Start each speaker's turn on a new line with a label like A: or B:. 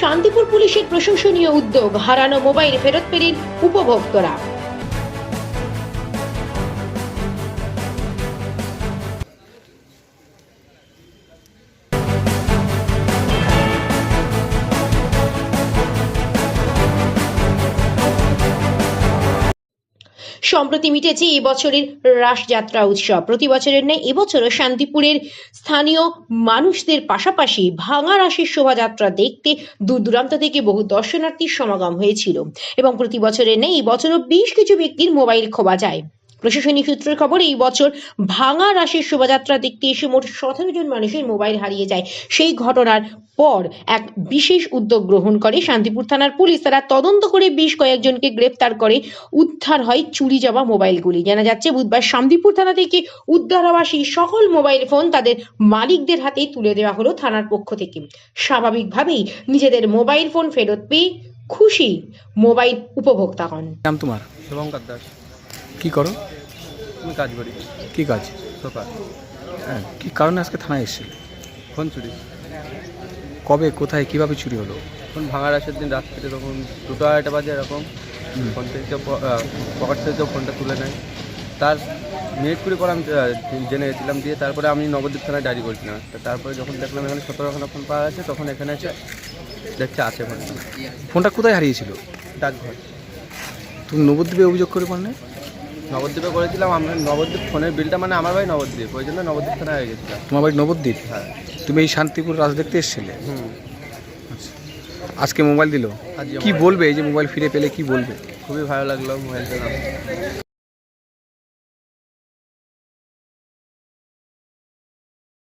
A: শান্তিপুর পুলিশের প্রশংসনীয় উদ্যোগ হারানো মোবাইল ফেরত পেলেন উপভোক্তরা। সম্প্রতি মিটেছে এই বছরের রাসযাত্রা উৎসব। প্রতি বছরের ন্যায় এবছরও শান্তিপুরের স্থানীয় মানুষদের পাশাপাশি ভাঙা রাসের শোভাযাত্রা দেখতে দূর দূরান্ত থেকে বহু দর্শনার্থীর সমাগম হয়েছিল। এবং প্রতি বছরের ন্যায় এবছরও বছরও বেশ কিছু ব্যক্তির মোবাইল খোয়া যায়। প্রশাসনিক সূত্রের খবর এই বছর ভাঙা রাসের শোভাযাত্রা দেখতে এসে মোট সতেরো জন মানুষের মোবাইল হারিয়ে যায়। সেই ঘটনার পর এক বিশেষ উদ্যোগ গ্রহণ করে শান্তিপুর থানার পুলিশ। তারা তদন্ত করে বেশ কয়েকজনকে গ্রেপ্তার করে। উদ্ধার হয় চুরি যাওয়া মোবাইলগুলি। জানা যাচ্ছে বুধবার শান্তিপুর থানা থেকে উদ্ধার হওয়া সেই সকল মোবাইল ফোন তাদের মালিকদের হাতে তুলে দেওয়া হলো থানার পক্ষ থেকে। স্বাভাবিকভাবেই নিজেদের মোবাইল ফোন ফেরত পেয়ে খুশি মোবাইল উপভোক্তাগণ
B: নাম তোমার?
C: শুভঙ্কর দাস।
B: কি করো?
C: আমি কাজ করি
B: কি কাজ?
C: সোফা
B: হ্যাঁ কি কারণে আজকে থানায় এসেছিল?
C: ফোন চুরি।
B: কবে কোথায় কীভাবে চুরি হলো?
C: ফোন ভাঙার আসের দিন রাত্রে তখন দুটো আড়াইটা বাজে এরকম। ফোন থেকে কেউ প- আহ, পকেট থেকে কেউ ফোনটা তুলে নেয়। তার মিনিট কুড়ি পর আমি আহ, জেনে গেছিলাম দিয়ে তারপরে আমি নবদ্বীপ থানায় ডায়েরি করেছিলাম। তা তারপরে যখন দেখলাম এখানে সতেরোখানা ফোন পাওয়া গেছে তখন এখানে এসে দেখছে আছে ফোন
B: ফোনটা কোথায় হারিয়েছিল?
C: ডাকঘর।
B: তুমি নবদ্বীপে অভিযোগ করে পারলে
C: নবদ্বীপে করেছিলাম আমরা নবদ্বীপ ফোনের বিলটা মানে আমার ভাই নবদ্বীপ ওই জন্য নবদ্বীপ থানায় হয়ে গেছিলাম।
B: তোমার বাড়ি নবদ্বীপ?
C: হ্যাঁ।
B: তুমি এই শান্তিপুর রাজ দেখতে এসেছিলে?
C: হুম।
B: আজকে মোবাইল দিল?
C: আজকে
B: কি বলবে এই যে মোবাইল ফিরে পেলে কি বলবে?
C: খুবই ভালো লাগল মোবাইল পেলাম